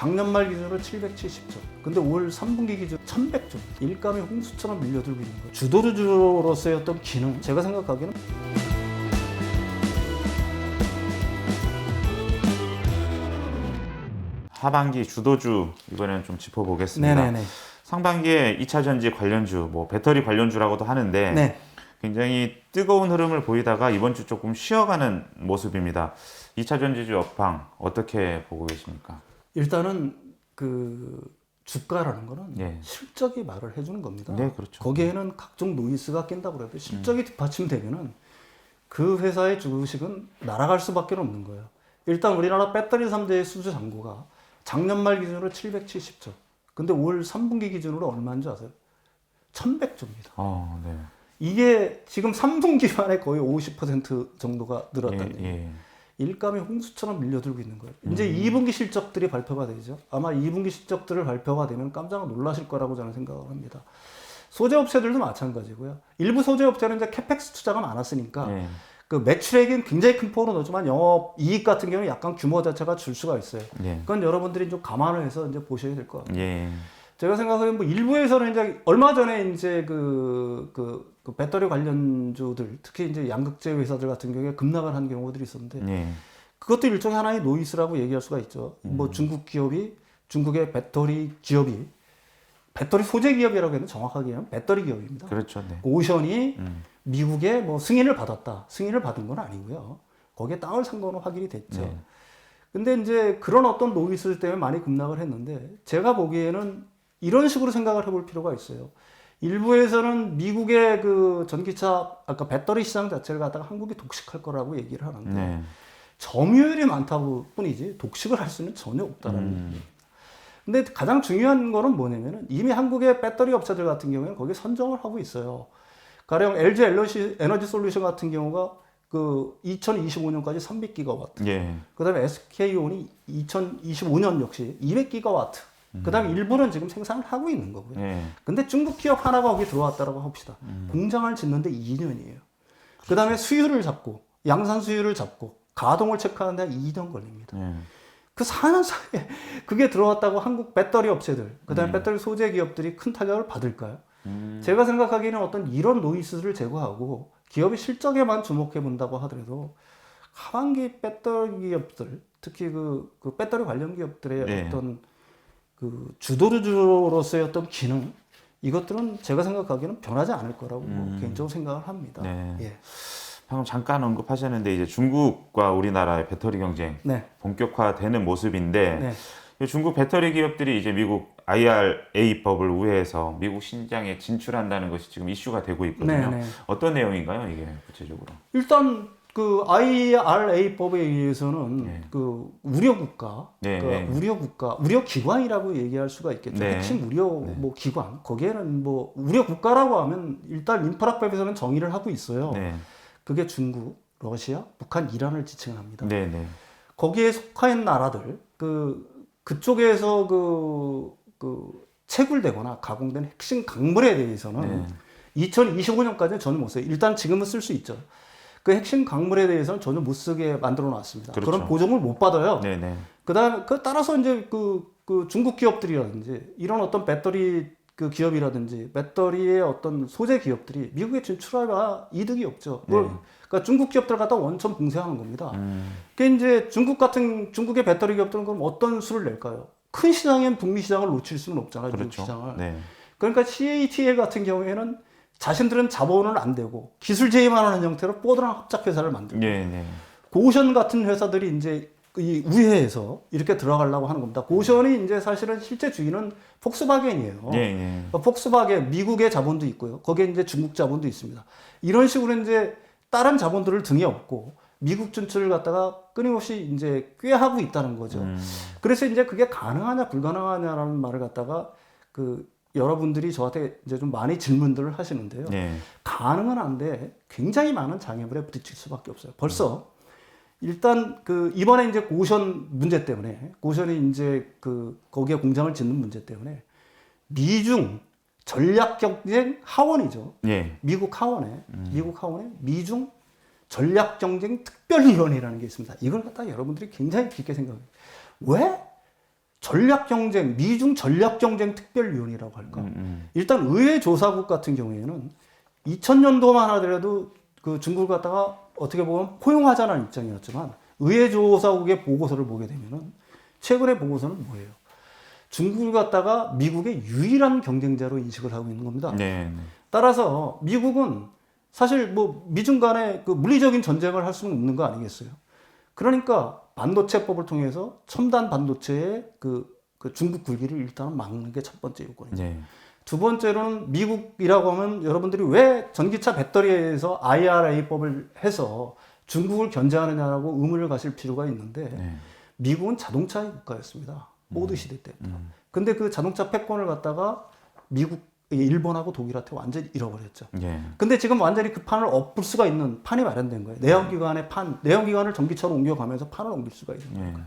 작년 말 기준으로 770조. 근데 올 3분기 기준 1100조. 일감이 홍수처럼 밀려들고 있는 거예요. 주도주로서의 어떤 기능, 제가 생각하기에는 하반기 주도주 이번에는 좀 짚어보겠습니다. 네네네. 상반기에 2차 전지 관련주, 뭐 배터리 관련주라고도 하는데 네. 굉장히 뜨거운 흐름을 보이다가 이번 주 조금 쉬어가는 모습입니다. 2차 전지주 업황 어떻게 보고 계십니까? 일단은 그 주가라는 거는 예. 실적이 말을 해주는 겁니다. 네, 그렇죠. 거기에는 각종 노이스가 낀다고 해도 실적이 뒷받침되면은 그 회사의 주식은 날아갈 수밖에 없는 거예요. 일단 우리나라 배터리 3대의 수주 잔고가 작년 말 기준으로 770조. 근데 올 3분기 기준으로 얼마인 줄 아세요? 1100조입니다. 어, 네. 이게 지금 3분기 만에 거의 50% 정도가 늘었다는 예, 얘기예요. 예. 일감이 홍수처럼 밀려들고 있는 거예요. 이제 2분기 실적들이 발표가 되죠. 아마 2분기 실적들을 발표가 되면 깜짝 놀라실 거라고 저는 생각을 합니다. 소재 업체들도 마찬가지고요. 일부 소재 업체는 이제 캐펙스 투자가 많았으니까 예. 그 매출액은 굉장히 큰 폭으로 넣지만 영업 이익 같은 경우는 약간 규모 자체가 줄 수가 있어요. 예. 그건 여러분들이 좀 감안을 해서 이제 보셔야 될 것 같아요. 예. 제가 생각하기엔 뭐 일부에서는 이제 얼마 전에 이제 그, 그, 그 배터리 관련주들 특히 이제 양극재 회사들 같은 경우에 급락을 한 경우들이 있었는데 예. 그것도 일종의 하나의 노이스라고 얘기할 수가 있죠. 음. 뭐 중국 기업이 중국의 배터리 기업이 배터리 소재 기업이라고 해도 정확하게 하면 배터리 기업입니다. 그렇죠. 네. 오션이 음. 미국의 뭐 승인을 받았다. 승인을 받은 건 아니고요. 거기에 땅을 산 거는 확인이 됐죠. 네. 근데 이제 그런 어떤 노이스 때문에 많이 급락을 했는데 제가 보기에는 이런 식으로 생각을 해볼 필요가 있어요. 일부에서는 미국의 그 전기차 아까 배터리 시장 자체를 갖다가 한국이 독식할 거라고 얘기를 하는데 네. 점유율이 많다고 뿐이지 독식을 할 수는 전혀 없다라는 음. 얘기예요. 근데 가장 중요한 거는 뭐냐면은 이미 한국의 배터리 업체들 같은 경우에는 거기에 선정을 하고 있어요. 가령 LG 에너지, 에너지 솔루션 같은 경우가 그 2025년까지 300기가와트. 예. 그다음에 SK온이 2025년 역시 200기가와트. 그다음에 일부는 지금 생산을 하고 있는 거고요. 예. 근데 중국 기업 하나가 거기 들어왔다라고 합시다. 공장을 짓는데 2년이에요. 그 다음에 수율을 잡고, 양산 수율을 잡고, 가동을 체크하는데 2년 걸립니다. 예. 그 4년 사이에 그게 들어왔다고 한국 배터리 업체들, 그 다음에 배터리 소재 기업들이 큰 타격을 받을까요? 음. 제가 생각하기에는 어떤 이런 노이스를 제거하고 기업의 실적에만 주목해 본다고 하더라도 하반기 배터리 기업들, 특히 그, 그 배터리 관련 기업들의 네. 어떤 그 주도주로서의 어떤 기능 이것들은 제가 생각하기에는 변하지 않을 거라고 뭐 개인적으로 생각을 합니다. 네. 예. 방금 잠깐 언급하셨는데 이제 중국과 우리나라의 배터리 경쟁 네. 본격화되는 모습인데 네. 이 중국 배터리 기업들이 이제 미국 IRA 법을 우회해서 미국 시장에 진출한다는 것이 지금 이슈가 되고 있거든요. 네, 네. 어떤 내용인가요, 이게 구체적으로? 일단 그 IRA법에 의해서는 네. 그 우려 국가, 네, 그 네. 우려 국가, 우려 기관이라고 얘기할 수가 있겠죠. 네. 핵심 우려 뭐 기관 거기에는 뭐 우려 국가라고 하면 일단 인프라법에서는 정의를 하고 있어요. 네, 그게 중국, 러시아, 북한, 이란을 지칭합니다. 네, 네, 거기에 속한 나라들 그 그쪽에서 그, 그 채굴되거나 가공된 핵심 강물에 대해서는 네. 2025년까지는 전혀 못 써요. 일단 지금은 쓸 수 있죠. 그 핵심 강물에 대해서는 전혀 못 쓰게 만들어 놨습니다. 그렇죠. 그런 보정을 못 받아요. 네, 네, 그다음에 그 따라서 이제 그, 그 중국 기업들이라든지 이런 어떤 배터리 그 기업이라든지 배터리의 어떤 소재 기업들이 미국에 진출하면 이득이 없죠. 뭘- 네. 그러니까 중국 기업들 갖다 원천 봉쇄하는 겁니다. 음, 그 이제 중국 같은 중국의 배터리 기업들은 그럼 어떤 수를 낼까요? 큰 시장엔 북미 시장을 놓칠 수는 없잖아요. 그렇죠. 시장을. 네, 그러니까 CATL 같은 경우에는 자신들은 자본을 안 대고 기술 제휴만 하는 형태로 뽀드랑 합작 회사를 만들고 네, 네, 고션 같은 회사들이 이제 이 우회해서 이렇게 들어가려고 하는 겁니다. 고션이 이제 사실은 실제 주인은 폭스바겐이에요. 네, 네, 어, 폭스바겐 미국의 자본도 있고요. 거기에 이제 중국 자본도 있습니다. 이런 식으로 이제 다른 자본들을 등에 업고 미국 진출을 갖다가 끊임없이 이제 꾀하고 있다는 거죠. 음, 그래서 이제 그게 가능하냐 불가능하냐라는 말을 갖다가 그 여러분들이 저한테 이제 좀 많이 질문들을 하시는데요. 네, 가능은 한데 굉장히 많은 장애물에 부딪힐 수밖에 없어요. 벌써 일단 그 이번에 이제 고션 문제 때문에 고션이 이제 그 거기에 공장을 짓는 문제 때문에 미중 전략 경쟁 하원이죠. 네, 미국 하원에 미국 하원에 미중 전략 경쟁 특별위원회라는 게 있습니다. 이걸 갖다 가 여러분들이 굉장히 깊게 생각해요. 왜 전략 경쟁, 미중 전략 경쟁 특별위원회라고 할까? 음, 음. 일단 의회 조사국 같은 경우에는 2000년도만 하더라도 그 중국을 갖다가 어떻게 보면 포용하자는 입장이었지만 의회 조사국의 보고서를 보게 되면은 최근의 보고서는 뭐예요? 중국을 갖다가 미국의 유일한 경쟁자로 인식을 하고 있는 겁니다. 네, 네. 따라서 미국은 사실 뭐 미중 간에 그 물리적인 전쟁을 할 수는 없는 거 아니겠어요? 그러니까 반도체법을 통해서 첨단 반도체의 그, 그 중국 굴기를 일단은 막는 게 첫 번째 요건이죠. 네. 두 번째로는 미국이라고 하면 여러분들이 왜 전기차 배터리에서 IRA법을 해서 중국을 견제하느냐라고 의문을 가실 필요가 있는데 네. 미국은 자동차의 국가였습니다. 모드 시대 때부터. 음. 근데 그 자동차 패권을 갖다가 미국, 일본하고 독일한테 완전히 잃어버렸죠. 예. 근데 지금 완전히 그 판을 엎을 수가 있는 판이 마련된 거예요. 내연기관의 판, 내연기관을 전기차로 옮겨가면서 판을 옮길 수가 있는 거예요. 예.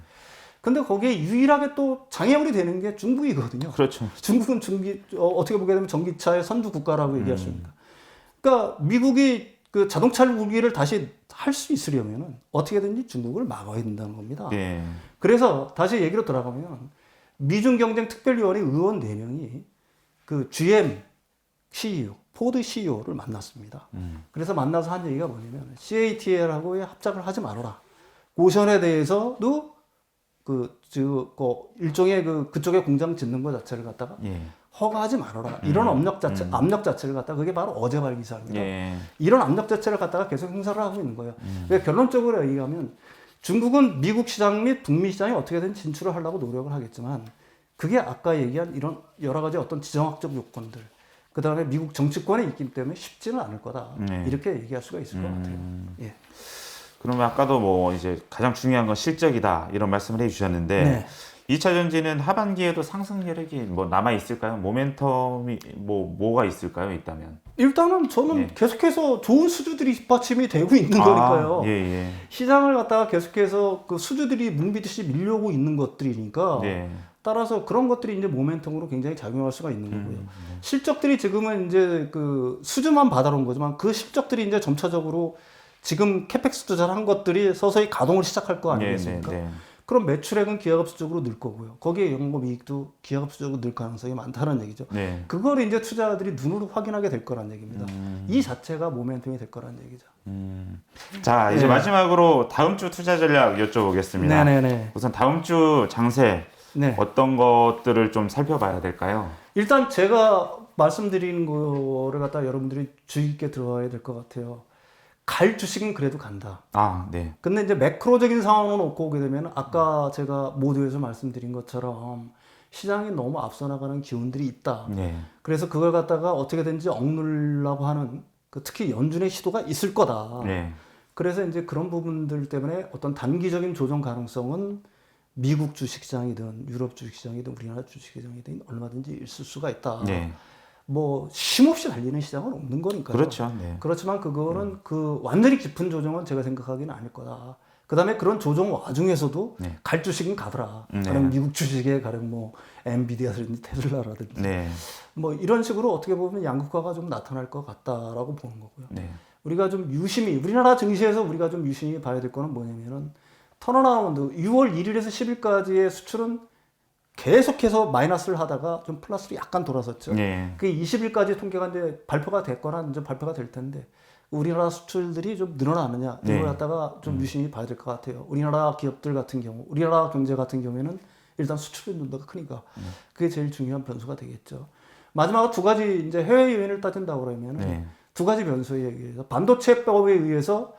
근데 거기에 유일하게 또 장애물이 되는 게 중국이거든요. 그렇죠. 중국은 중기 어, 떻게 보게 되면 전기차의 선두 국가라고 얘기할 수 음. 있습니다. 그러니까 미국이 그 자동차 무기를 다시 할 수 있으려면은 어떻게든지 중국을 막아야 된다는 겁니다. 예. 그래서 다시 얘기로 돌아가면 미중 경쟁 특별위원회 의원 4명이 그 GM CEO, 포드 CEO를 만났습니다. 음. 그래서 만나서 한 얘기가 뭐냐면 CATL하고의 합작을 하지 말아라. 고션에 대해서도 그, 저, 그 일종의 그 그쪽에 공장 짓는 것 자체를 갖다가 예. 허가하지 말아라. 이런 음. 압력 자체, 음. 압력 자체를 갖다가 그게 바로 어제발 기사입니다. 예. 이런 압력 자체를 갖다가 계속 행사를 하고 있는 거예요. 음. 그러니까 결론적으로 얘기하면 중국은 미국 시장 및 북미 시장에 어떻게든 진출을 하려고 노력을 하겠지만 그게 아까 얘기한 이런 여러 가지 어떤 지정학적 요건들 그 다음에 미국 정치권에 있기 때문에 쉽지는 않을 거다 네. 이렇게 얘기할 수가 있을 것 같아요. 음. 예. 그러면 아까도 뭐 이제 가장 중요한 건 실적이다 이런 말씀을 해주셨는데 네. 2차 전지는 하반기에도 상승 여력이 뭐 남아 있을까요? 모멘텀이 뭐 뭐가 있을까요? 있다면 일단은 저는 예. 계속해서 좋은 수주들이 뒷받침이 되고 있는 거니까요. 아, 예, 예. 시장을 갖다가 계속해서 그 수주들이 뭉비듯이 밀려오고 있는 것들이니까 네. 따라서 그런 것들이 이제 모멘텀으로 굉장히 작용할 수가 있는 거고요. 음, 실적들이 지금은 이제 그 수주만 받아놓은 거지만 그 실적들이 이제 점차적으로 지금 캐펙스 투자를 한 것들이 서서히 가동을 시작할 거 네, 네, 아니겠습니까? 네. 그럼 매출액은 기하급수적으로 늘 거고요. 거기에 영업이익도 기하급수적으로 늘 가능성이 많다는 얘기죠. 네. 그걸 이제 투자자들이 눈으로 확인하게 될 거란 얘기입니다. 음, 이 자체가 모멘텀이 될 거란 얘기죠. 음. 자 이제 네. 마지막으로 다음 주 투자 전략 여쭤보겠습니다. 네네네. 우선 다음 주 장세 네. 어떤 것들을 좀 살펴봐야 될까요? 일단 제가 말씀드리는 거를 갖다 여러분들이 주의 깊게 들어야 될 것 같아요. 갈 주식은 그래도 간다. 아, 네. 근데 이제 매크로적인 상황을 놓고 오게 되면 아까 제가 모두에서 말씀드린 것처럼 시장이 너무 앞서 나가는 기운들이 있다. 네. 그래서 그걸 갖다가 어떻게든지 억누르려고 하는 그 특히 연준의 시도가 있을 거다. 네. 그래서 이제 그런 부분들 때문에 어떤 단기적인 조정 가능성은 미국 주식시장이든 유럽 주식시장이든 우리나라 주식시장이든 얼마든지 있을 수가 있다. 네. 뭐 쉼없이 달리는 시장은 없는 거니까요. 그렇죠. 네. 그렇지만 그거는 그 완전히 깊은 조정은 제가 생각하기는 아닐 거다. 그다음에 그런 조정 와중에서도 네. 갈 주식은 가더라. 네. 가령 미국 주식에 가령 뭐 엔비디아라든지 테슬라라든지 네. 뭐 이런 식으로 어떻게 보면 양극화가 좀 나타날 것 같다라고 보는 거고요. 네. 우리가 좀 유심히 우리나라 증시에서 우리가 좀 유심히 봐야 될 거는 뭐냐면은 턴어라운드 6월 1일에서 10일까지의 수출은 계속해서 마이너스를 하다가 좀 플러스로 약간 돌아섰죠. 네. 그 20일까지 통계가 이제 발표가 됐거나 이제 발표가 될 텐데 우리나라 수출들이 좀 늘어나느냐 네. 이걸 갖다가 좀 유심히 봐야 될 것 같아요. 우리나라 기업들 같은 경우, 우리나라 경제 같은 경우에는 일단 수출의 눈도가 크니까 그게 제일 중요한 변수가 되겠죠. 마지막으로 두 가지 이제 해외 요인을 따진다 고 그러면 은 네. 두 가지 변수에 의해서 반도체법에 의해서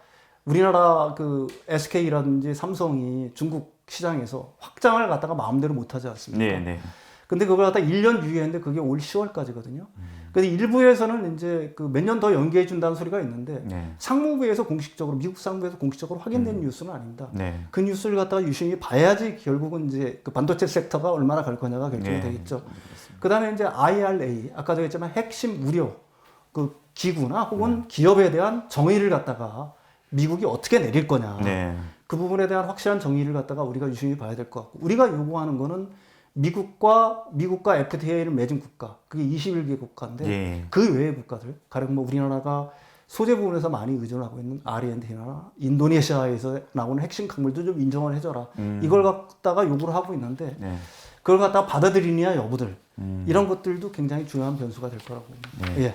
우리나라 그 SK라든지 삼성이 중국 시장에서 확장을 갖다가 마음대로 못 하지 않습니까? 네. 네. 근데 그걸 갖다 1년 유예했는데 그게 올 10월까지거든요. 근데 일부에서는 이제 그 몇 년 더 연기해 준다는 소리가 있는데 네. 상무부에서 공식적으로 미국 상무부에서 공식적으로 확인된 뉴스는 아닙니다. 네. 그 뉴스를 갖다가 유심히 봐야지 결국은 이제 그 반도체 섹터가 얼마나 갈 거냐가 결정이 네. 되겠죠. 그다음에 이제 IRA 아까도 했지만 핵심 우려 그 기구나 혹은 네. 기업에 대한 정의를 갖다가 미국이 어떻게 내릴 거냐. 네. 그 부분에 대한 확실한 정의를 갖다가 우리가 유심히 봐야 될 것 같고 우리가 요구하는 거는 미국과 미국과 FTA를 맺은 국가 그게 21개 국가인데 예. 그 외의 국가들 가령 뭐 우리나라가 소재 부분에서 많이 의존하고 있는 아르헨티나나 인도네시아에서 나오는 핵심 강물도 좀 인정을 해줘라 음. 이걸 갖다가 요구를 하고 있는데 네. 그걸 갖다가 받아들이느냐 여부들 이런 것들도 굉장히 중요한 변수가 될 거라고 봅니다. 예.